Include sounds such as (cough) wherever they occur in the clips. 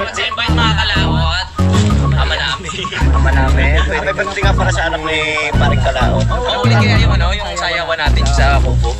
Salamat sa invite mga kalawat. Ama namin. Ama namin. May birthday nga para sa anak ni Paring Kalao. Mahuli kaya yung ano, yung sayawan natin sa kubo.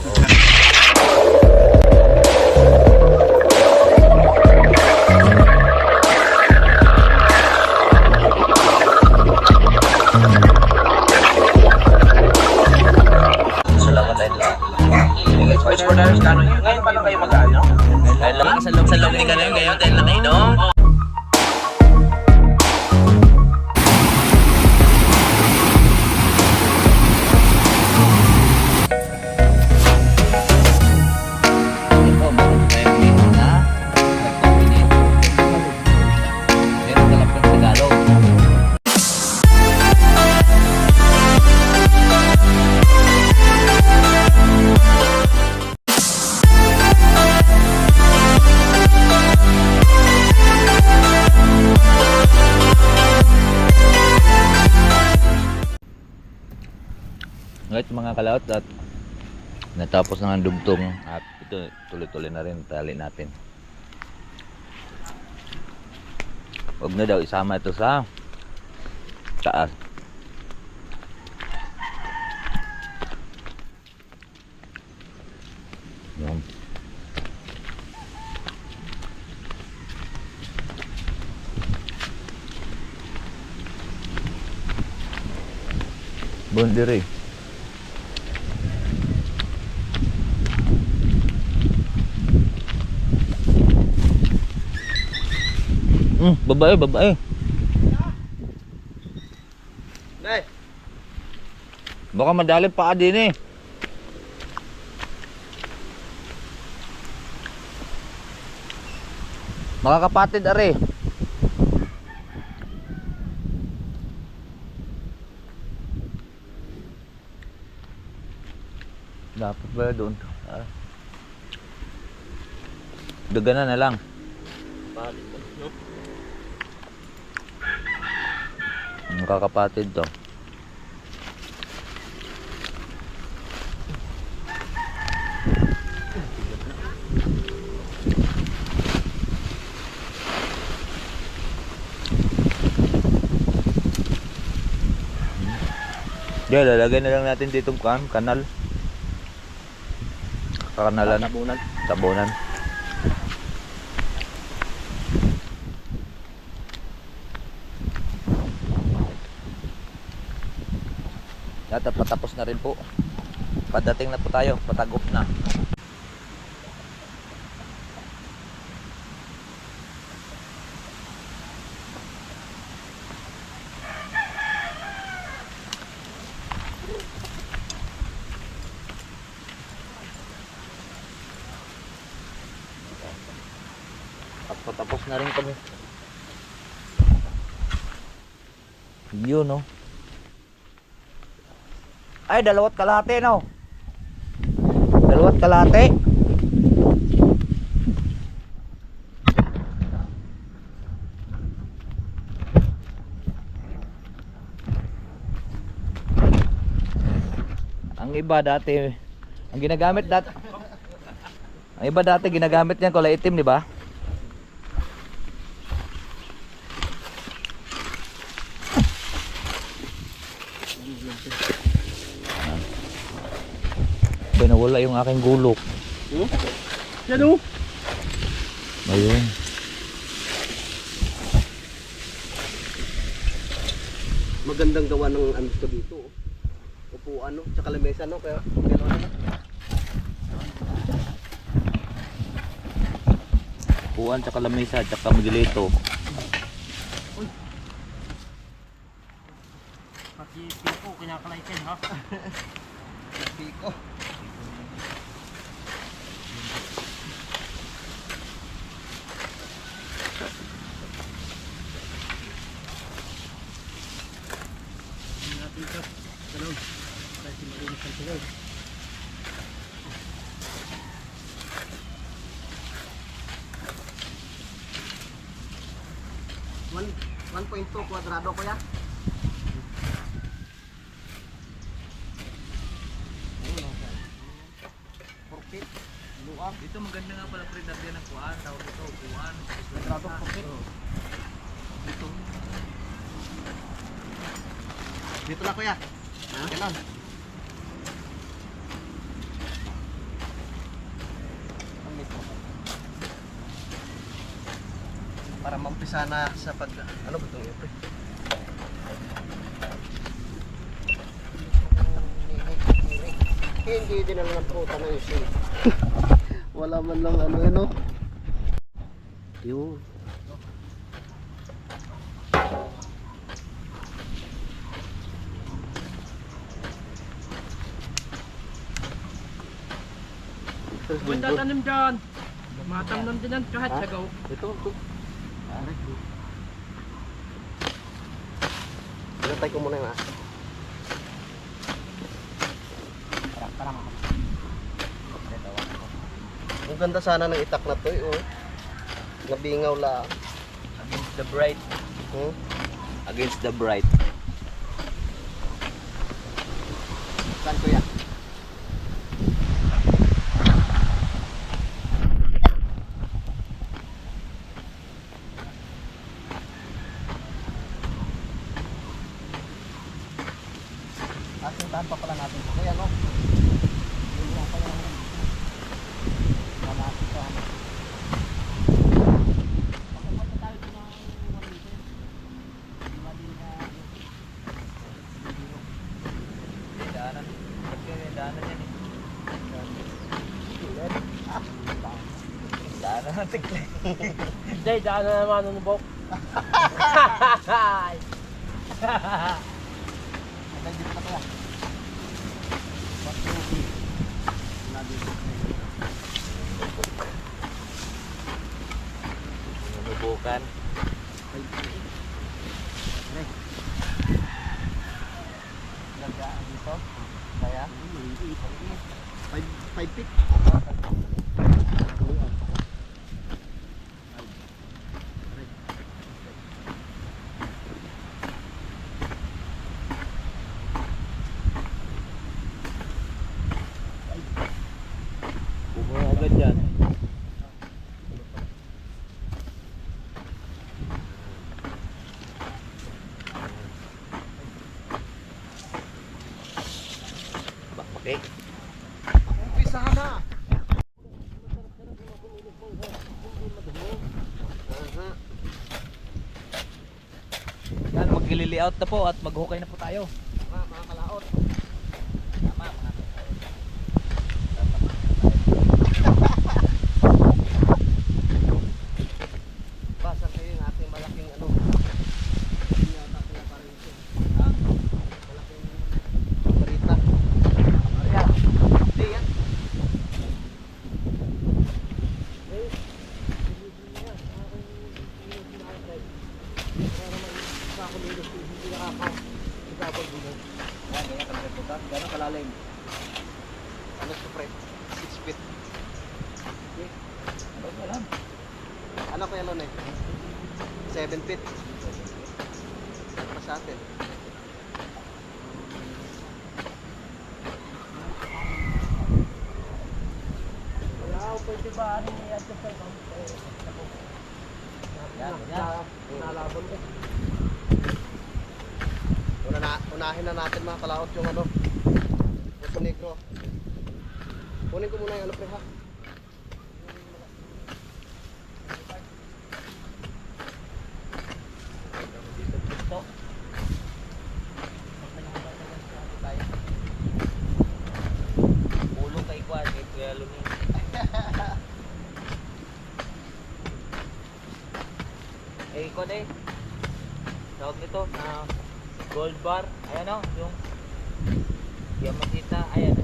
Kalaot at natapos na ang dugtong at ito tuloy-tuloy na rin tali natin huwag na daw isama ito sa taas Yan. Bundiri. Hmm, babae, babae. Nay, Baka madali pa din eh. Mga kapatid are. Dapat ba doon? Ah. Daganan na lang. balik ko. No? Mga kakapatid to. Diyan, lalagay na lang natin ditong kan, kanal. Kakanalan. Tabunan. Tabunan. At patapos na rin po. Padating na po tayo, patagop na. At patapos na rin kami. Yun, no? Ay, dalawat kalahati, no? Dalawat kalahati. Ang iba dati, ang ginagamit dati, ang iba dati ginagamit niyan kulay itim, di ba? Nawala yung aking gulok. Yan o. Ayun. Magandang gawa ng ano to dito. oh. Upuan no, tsaka lamesa no, kaya kaya ano. Puan, tsaka lamesa, tsaka magilito. Pati piko, kinakalaitin ha? (laughs) 1.2 kwadrado ko ya. Perfect. ah. Dito maganda nga pala pre dati ng kuan, tawag ito, kuan. Grado kapit. Dito. Dito na kuya. Ha? Ganon. Para mampisa na sa pag... Ano ba Hindi din lang ng puta ng isin. (laughs) Wala man lang ano ano. Yun. Huwag tatanim dyan. Matamnan din yan kahit sagaw. Ito, ito. Pinatay ko muna yung aso. Ang ganda sana ng itak na to eh, oh. Nabingaw lang. Against the bright. Hmm? Against the bright. Saan kuya? Asintahan pa pala natin kuya, no? Yun lang pala yung- Malapit sa ano. Daanan. Daanan yan eh. Daanan ng tikli. Hindi, daan na naman ano bok. Hanggang dito na. Ganda dito. Kaya? 5 5 feet. Mag-layout na po at mag-hukay na po tayo. Mga mga kalaot. Basa kayo yung ating malaking ano. Hindi yata pinaparin ito. Ha? Malaking barita. Maria. Hindi yan. Eh, hindi yan. Aking para naman sa ako nito hindi nakaka ikapag dito. Yan, ganyan kami nagpunta. Gano'ng kalalim? Ano sa pre? 6 feet. Okay. Ano kaya nun eh? 7 feet. Pa sa atin. Wala ako pwede ba ano ni Adjo sa ikaw? Yan, yan. Nalabon ko. Una na, unahin na natin mga kalaot yung ano. Puso negro. Kunin ko muna yung ano pre ha. (laughs) Eh, Kwan eh. Tawag nito na gold bar. Ayan o, yung Yamasita. Ayan,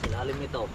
sa ilalim nito.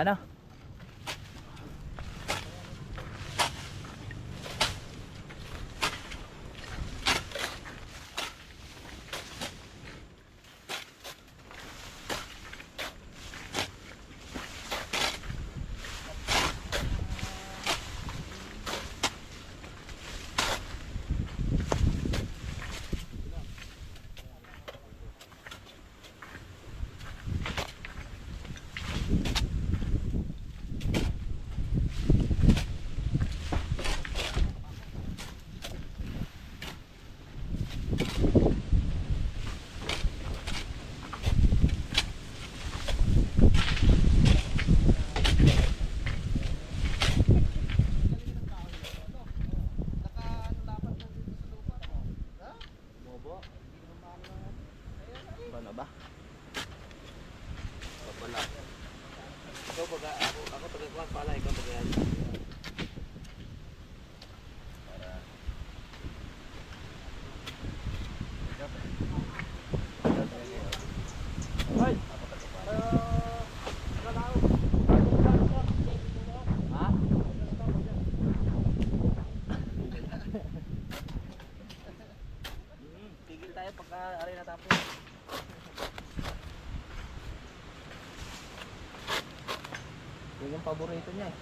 Ayan na. Ano ba? Wala. Ikaw baga, ako, ako taga-kuhan pala, ikaw taga Ha? Hmm, tigil tayo pagka aray natapos. Yun yung paborito niya eh.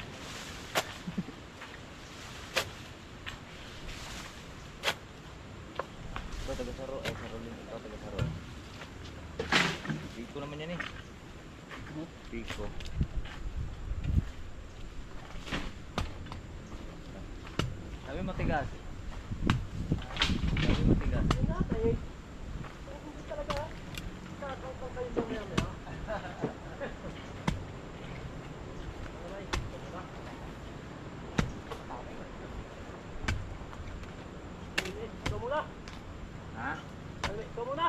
Ito taga saro, eh saro din ito taga saro. Pico naman yan eh. Pico. Sabi matigas. Sabi matigas. Ikaw muna. Ha? Ikaw muna.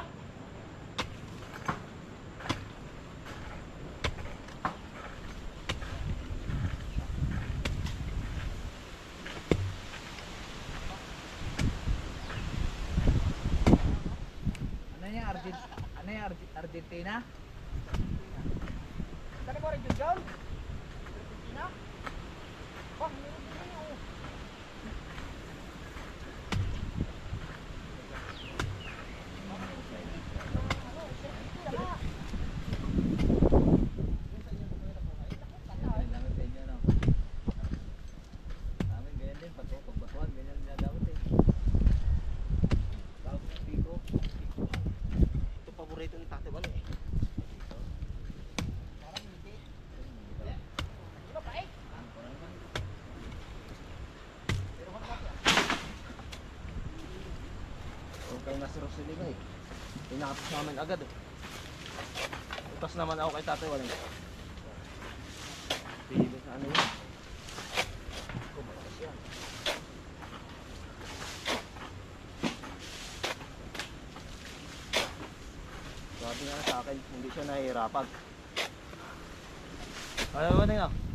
Ano yan? Argent ano yan? Arge- Argentina? Kani mo rin dyan? Argentina? Oh, meron din yun. Ang gamit sa inyo, no? Amin, ganyan din. Pag pagbatuan, ganyan din gagawin eh. Tawag ng pico. Ito paborito ni Tate Wala eh. Kayo nasa Rosalina eh. Pinakatas namin agad eh. Utas naman ako kay Tate Wala. Pili sa ano yun. Ako, malakas yan. Sabi nga sa akin, hindi siya nahihirapan. Ano ba na yun? Hindi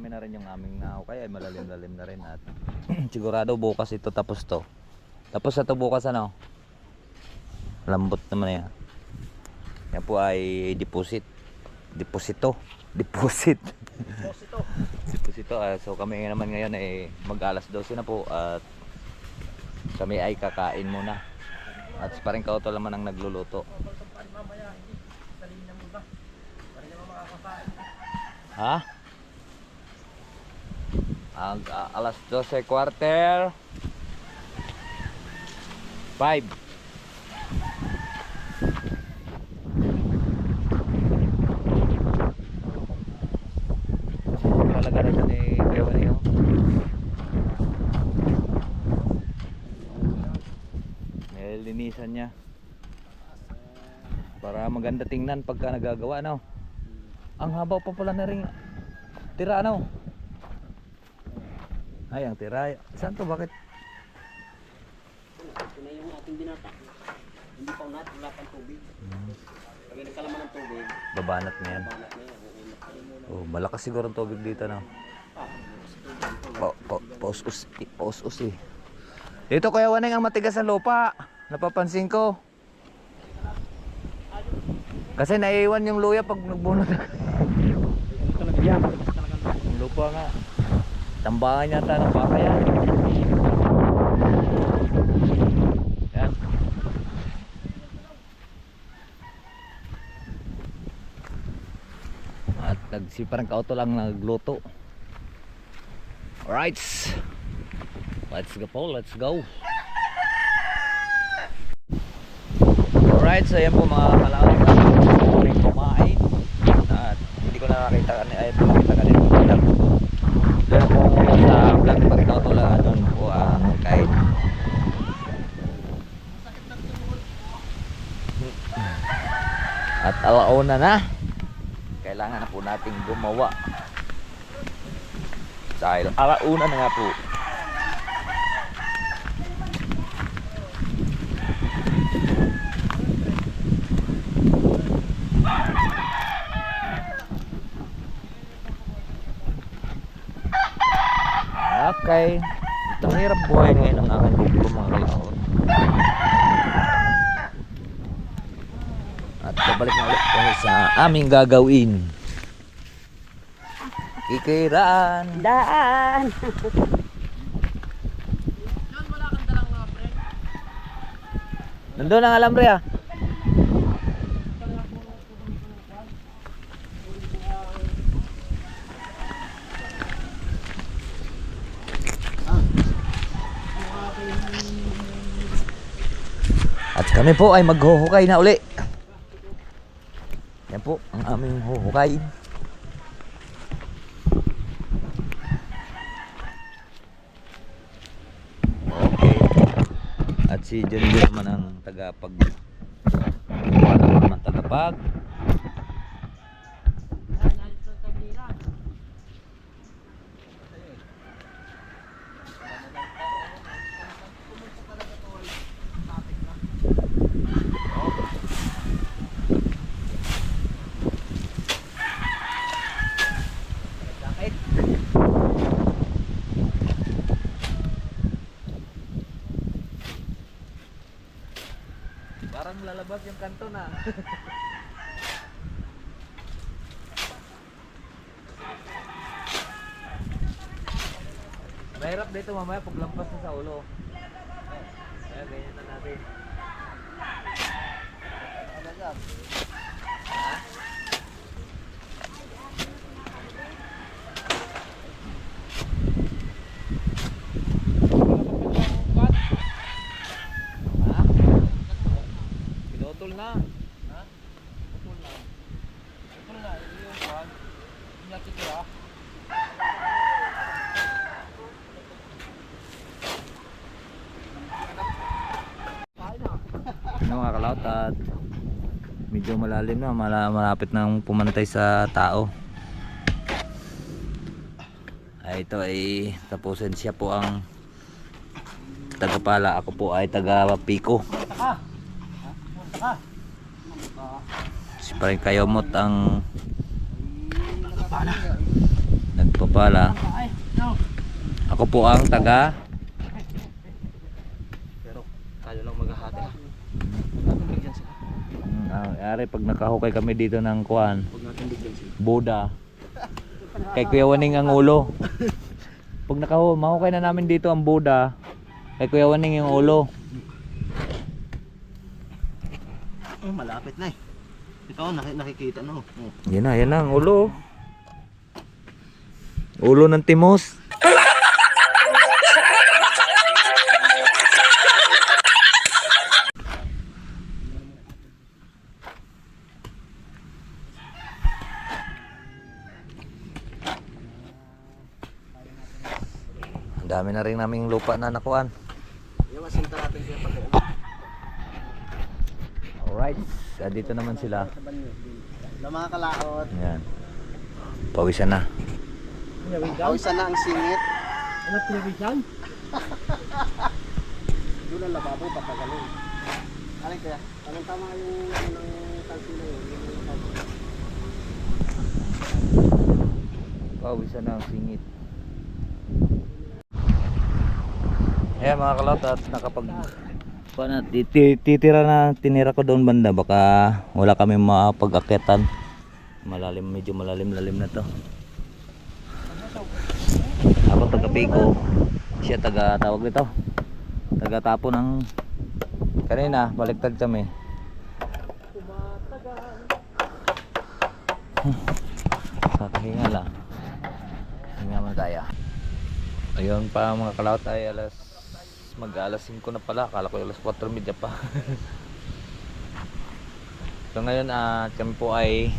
marami-rami na rin yung aming nahukay ay malalim-lalim na rin at (clears throat) sigurado bukas ito tapos to. Tapos na to bukas ano? Lambot naman yan. Yan po ay deposit. Deposito. (laughs) Deposit. Deposito. Deposito. ah, so kami naman ngayon ay mag alas 12 na po at kami ay kakain muna. At si paring kauto naman ang nagluluto. Ha? Ang ah, alas 12 quarter 5 Talaga na ito ni Kuya Wani, oh. Nilinisan niya. Para maganda tingnan pagka nagagawa, no? Ang haba pa pala na rin. Tira, ano? Ay, ang tira. Saan to? Bakit? Ito na yung ating binata. Hindi pa unat, wala pang tubig. Pag nagkalaman ng tubig, Babanat na yan. na. Oh, malakas siguro ang tubig dito, no? Pa, pa, paus-us, paus-us eh. Dito kaya waneng ang matigas ang lupa. Napapansin ko. Kasi naiiwan yung luya pag nagbunot. Yan. lupa nga. Tambangan yata ng baka yan. At nagsi parang kauto lang nagluto. Alright. Let's go po, let's go. Alright, so yan po mga kalawin kumain. At hindi ko na nakita kanina, ay nakita kanina po vlog. Doon po sa vlog pag kauto lang, doon po ang kain. At alauna na. Kailangan na po nating gumawa. Dahil alauna na nga po. Ito ang hirap buhay ngayon ng aking bubro mga kalaot. At babalik na ulit kami sa aming gagawin. Kikiraan. Daan! Nandun ang alambre ah. At kami po ay maghuhukay na uli. Yan po ang aming huhukay. Okay. At si John naman ang tagapag naman tagapag Parang lalabas yung kanto na. Mahirap dito mamaya paglampas na sa ulo. Kaya ganyan na natin. Ha? Pinutol na. Ha? Putol na. Putol na. Yung kwan. Yung nakikira. Ano mga kalaot at medyo malalim na, mala- malapit nang pumantay sa tao. Ay ito ay tapusin siya po ang tagapala. Ako po ay taga Pico. Si paring kayomot ang Nagpapala. Ako po ang taga Pero tayo lang maghahati ha. Huwag natin bigyan sila. Mm, ah, ari pag nakahukay kami dito ng kuan. Buda. Kay Kuya Waning ang ulo. Pag nakahu, mahukay na namin dito ang Buda. Kay Kuya Waning yung ulo. Oh, malapit na eh. Ito, naki- nakikita na oh. oh. Yan na, yan na ang ulo. Ulo ng timos. Dami na rin naming lupa na nakuan. Alright, ah, dito naman sila. Mga kalaot. Yan. Pawisan na. Pawisan na ang singit. Ano pinawisan? Doon ang lababo, patagalin. Alin kaya? Anong tama yung ano ng kalsi na yun? Pawisan na ang singit. Ayan mga kalot at nakapag titira na tinira ko doon banda. Baka wala kami mapag-akyatan. Malalim medyo malalim-lalim na to. Ako taga Pico. Siya taga tawag nito? Taga tapo ng kanina baliktad kami. Kakahinga lang. Hinga man tayo. Ayun pa mga kalawat ay alas mag alas 5 na pala. Akala ko alas 4.30 pa. so ngayon at kami po ay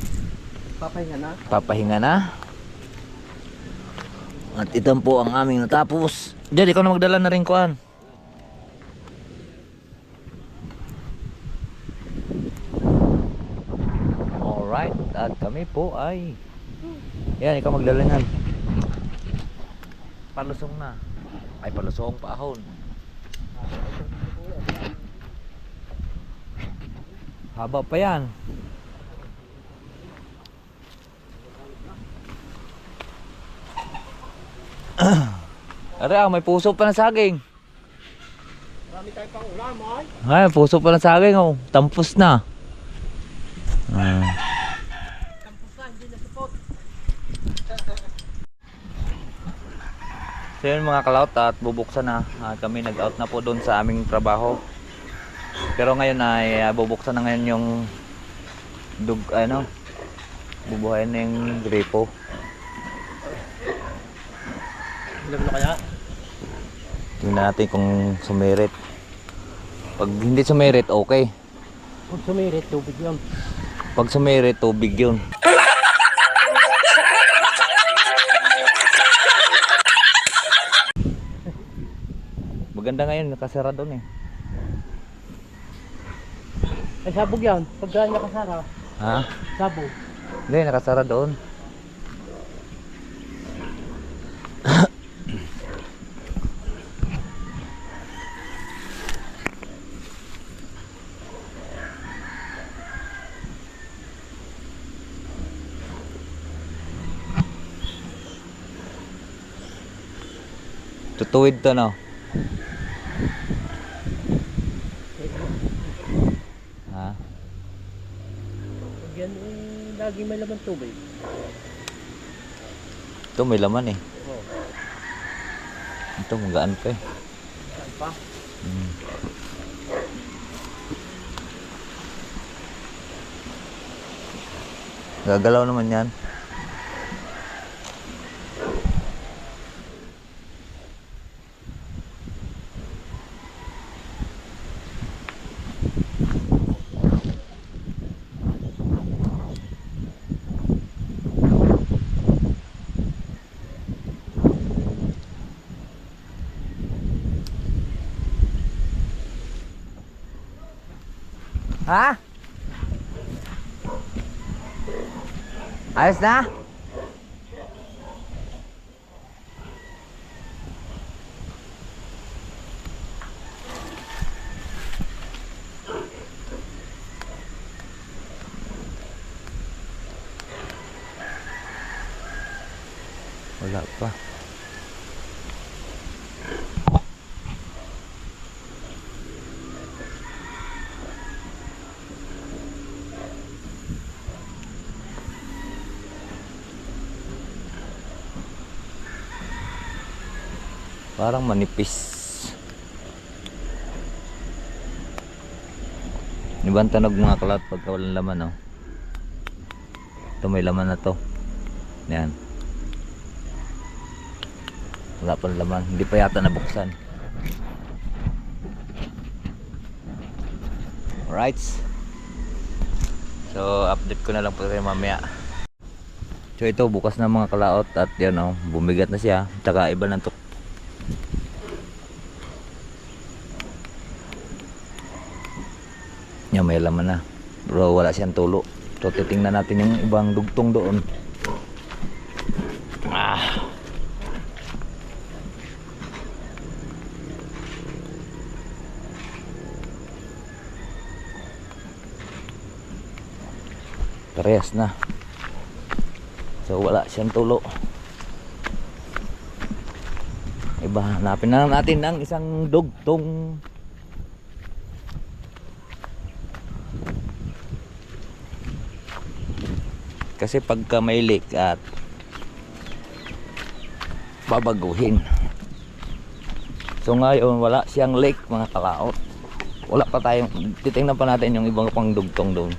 Papahinga na. papahinga na. At ito po ang aming natapos. Diyan, ikaw na magdala na rin kuan. Alright, at kami po ay Yan, ikaw magdala niyan. Palusong na. Ay, palusong paahon. Haba pa yan. (clears throat) Are, ah, may puso pa ng saging. Marami tayo pang ulam, ay. Ay, puso pa ng saging, oh. Tampos na. Ah. Kampusan, hindi na support. So yun mga kalaut at bubuksan na kami nag-out na po doon sa aming trabaho. Pero ngayon ay ah, bubuksan na ngayon yung dug ano bubuhayin na yung gripo. Ilan na kaya? Tingnan natin kung sumirit. Pag hindi sumirit, okay. Kung sumirit, tubig yun. Pag sumirit, tubig yun. (laughs) Maganda ngayon, nakasara doon eh. Ay, sabog yan. Pagka nakasara, Ha? sabog. Hindi, nakasara doon. Tutuwid to no? Ha? Pag yan, eh, laman tubig. Ito may laman eh. Oo. Ito magaan pa eh. Saan pa? Mm. Gagalaw naman yan. Ha? Ayos na? Parang manipis. Ibang tunog mga kalat pagka walang laman, no? Ito may laman na to. Yan. Wala pang laman. Hindi pa yata nabuksan. Alright. So, update ko na lang po kayo mamaya. So, ito bukas na mga kalaot at yan oh, bumigat na siya. Tsaka iba ng tuk Yan, may laman na. Bro, wala siyang tulo. So, titingnan natin yung ibang dugtong doon. Ah. Parehas na. So, wala siyang tulo. Iba, hanapin na natin ng isang dugtong. Kasi pagka may leak at babaguhin. So ngayon wala siyang leak mga kalaot. Wala pa tayong titingnan pa natin yung ibang pang dugtong doon.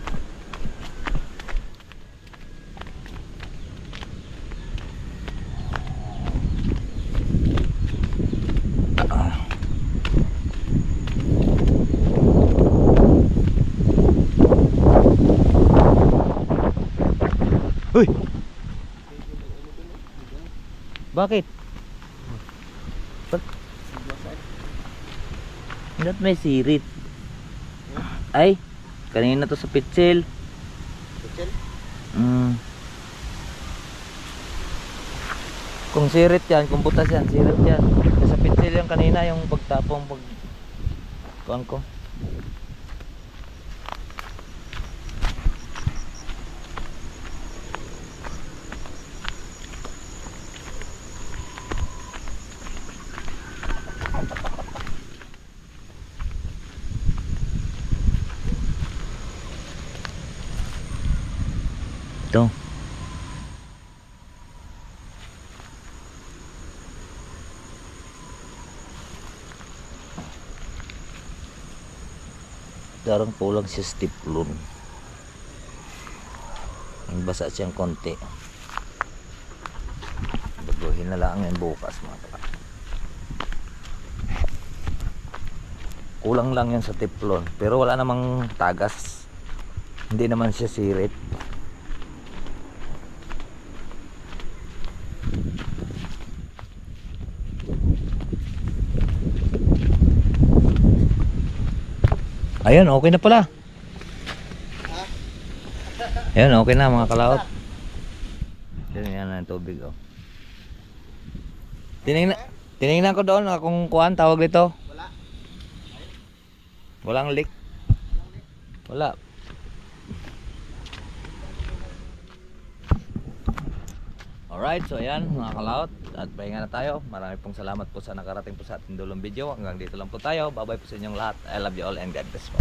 Ah. Uy! Bakit? Ba't? Ba't may sirit? Ay, kanina to sa pitsil. Pitsil? Mm. Kung sirit yan, kung butas yan, sirit yan. Kasi sa pitsil yan kanina yung pagtapong pag... Kuhan ko. Ito. Darang kulang siya stiplon. Basa siyang konti. Baguhin na lang yan bukas mga kapatid. Kulang lang yan sa tiplon. Pero wala namang tagas. Hindi naman siya sirit. Ayun, okay na pala. Ayun, okay na mga kalaot. Yan yan ang tubig oh. Tinignan, tinignan ko doon ah, kung kuan tawag dito. Wala. Walang leak. Wala. Alright, so ayan mga kalaot at pahinga na tayo. Marami pong salamat po sa nakarating po sa ating dulong video. Hanggang dito lang po tayo. Bye-bye po sa inyong lahat. I love you all and God bless po.